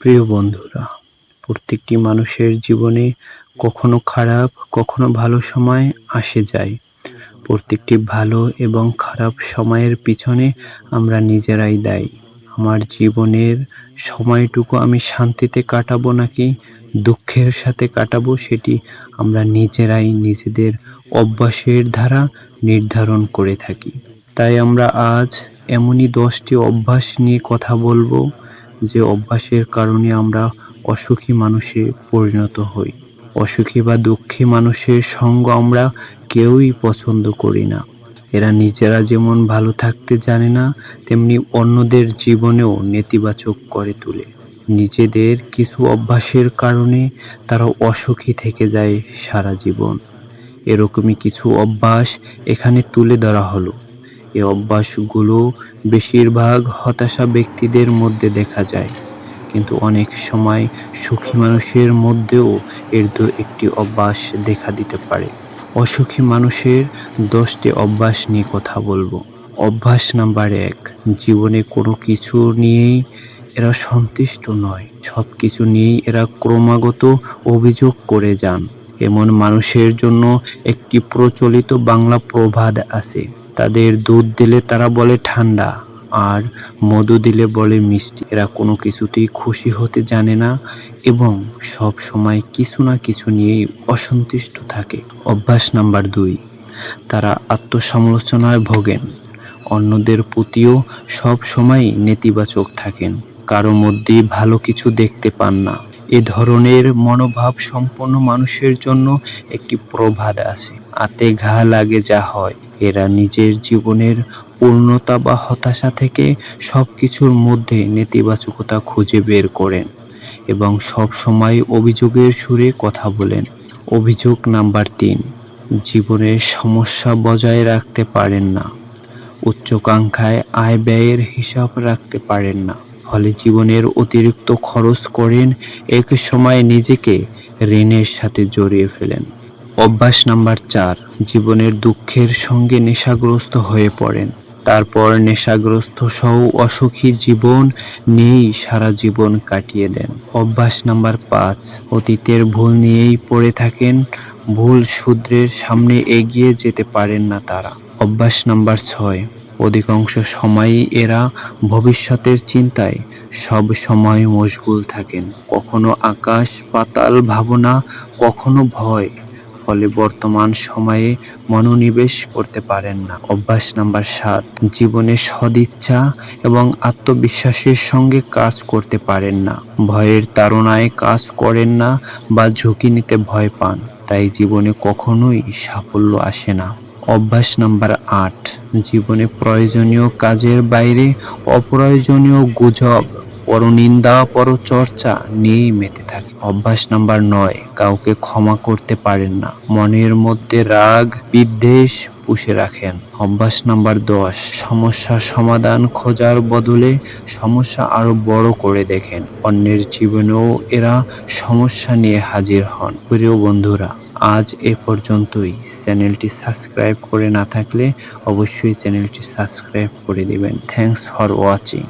প্রিয় বন্ধুরা, প্রত্যেকটি মানুষের জীবনে কখনো খারাপ, কখনো ভালো সময় আসে যায়। প্রত্যেকটি ভালো এবং খারাপ সময়ের পিছনে আমরা নিজেরাই দায়ী। আমার জীবনের সময়টুকু আমি শান্তিতে কাটাবো নাকি দুঃখের সাথে কাটাবো, সেটি আমরা নিজেরাই নিজেদের অভ্যাসের দ্বারা নির্ধারণ করে থাকি। তাই আমরা আজ এমনই দশটি অভ্যাস নিয়ে কথা বলব যে অভ্যাসের কারণে আমরা অসুখী মানুষে পরিণত হই। অসুখী বা দুঃখী মানুষের সঙ্গ আমরা কেউই পছন্দ করি না। এরা নিজেরা যেমন ভালো থাকতে জানে না, তেমনি অন্যদের জীবনেও নেতিবাচক করে তোলে। নিজেদের কিছু অভ্যাসের কারণে তারা অসুখী থেকে যায় সারা জীবন। এরকমই কিছু অভ্যাস এখানে তুলে ধরা হলো। এই অভ্যাসগুলো বেশিরভাগ হতাশা ব্যক্তিদের মধ্যে দেখা যায়। কিন্তু অনেক সময় সুখী মানুষের মধ্যেও এর দু একটি অভ্যাস দেখা দিতে পারে। অসুখী মানুষের দশটি অভ্যাস নিয়ে কথা বলব। অভ্যাস নাম্বার এক, জীবনে কোনো কিছু নিয়েই এরা সন্তুষ্ট নয়। সব কিছু নিয়েই এরা ক্রমাগত অভিযোগ করে যান। এমন মানুষের জন্য একটি প্রচলিত বাংলা প্রবাদ আছে। তাদের দুধ দিলে তারা বলে ঠান্ডা, আর মধু দিলে বলে মিষ্টি। এরা কোনো কিছুতেই খুশি হতে জানে না এবং সব সময় কিছু না কিছু নিয়েই অসন্তুষ্ট থাকে। অভ্যাস নাম্বার দুই, তারা আত্মসমালোচনায় ভোগেন। অন্যদের প্রতিও সব সময় নেতিবাচক থাকেন। কারও মধ্যেই ভালো কিছু দেখতে পান না। এ ধরনের মনোভাব সম্পন্ন মানুষের জন্য একটি প্রবাদ আছে। আতে ঘা লাগে যা হয়। এরা নিজের জীবনের পূর্ণতা বা হতাশা থেকে সব কিছুর মধ্যে নেতিবাচকতা খুঁজে বের করেন এবং সব সময় অভিযোগের সুরে কথা বলেন। অভিযোগ নাম্বার তিন জীবনের সমস্যা বজায় রাখতে পারেন না। উচ্চাকাঙ্ক্ষায় আয় ব্যয়ের হিসাব রাখতে পারেন না। ফলে জীবনের অতিরিক্ত খরচ করেন, এক সময় নিজেকে ঋণের সাথে জড়িয়ে ফেলেন। অভ্যাস নাম্বার চার, জীবনের দুঃখের সঙ্গে নেশাগ্রস্ত হয়ে পড়েন। তারপর নেশাগ্রস্ত সহ অসুখী জীবন নিয়েই সারা জীবন কাটিয়ে দেন। অভ্যাস নাম্বার পাঁচ, অতীতের ভুল নিয়েই পড়ে থাকেন। ভুল শুদ্রের সামনে এগিয়ে যেতে পারেন না তারা। অভ্যাস নাম্বার ছয়, অধিকাংশ সময়ই এরা ভবিষ্যতের চিন্তায় সব সময় মশগুল থাকেন। কখনো আকাশ, পাতাল ভাবনা, কখনো ভয়। ফলে বর্তমান সময়ে মনোনিবেশ করতে পারেন না। অভ্যাস নাম্বার সাত, জীবনে সদিচ্ছা এবং আত্মবিশ্বাসের সঙ্গে কাজ করতে পারেন না। ভয়ের তাড়নায় কাজ করেন না বা ঝুঁকি নিতে ভয় পান, তাই জীবনে কখনোই সাফল্য আসে না। অভ্যাস নাম্বার আট, জীবনে প্রয়োজনীয় কাজের বাইরে অপ্রয়োজনীয় গুজব পরনিন্দা পরচর্চা নিয়েই মেতে থাকে। অভ্যাস নাম্বার নয়, কাউকে ক্ষমা করতে পারেন না। মনের মধ্যে রাগ, বিদ্বেষ পুষে রাখেন। অভ্যাস নাম্বার দশ, সমস্যা সমাধান খোঁজার বদলে সমস্যা আরও বড় করে দেখেন। অন্যের জীবনেও এরা সমস্যা নিয়ে হাজির হন। প্রিয় বন্ধুরা, আজ এ পর্যন্তই। চ্যানেলটি সাবস্ক্রাইব করে না থাকলে অবশ্যই চ্যানেলটি সাবস্ক্রাইব করে দিবেন। Thanks for watching.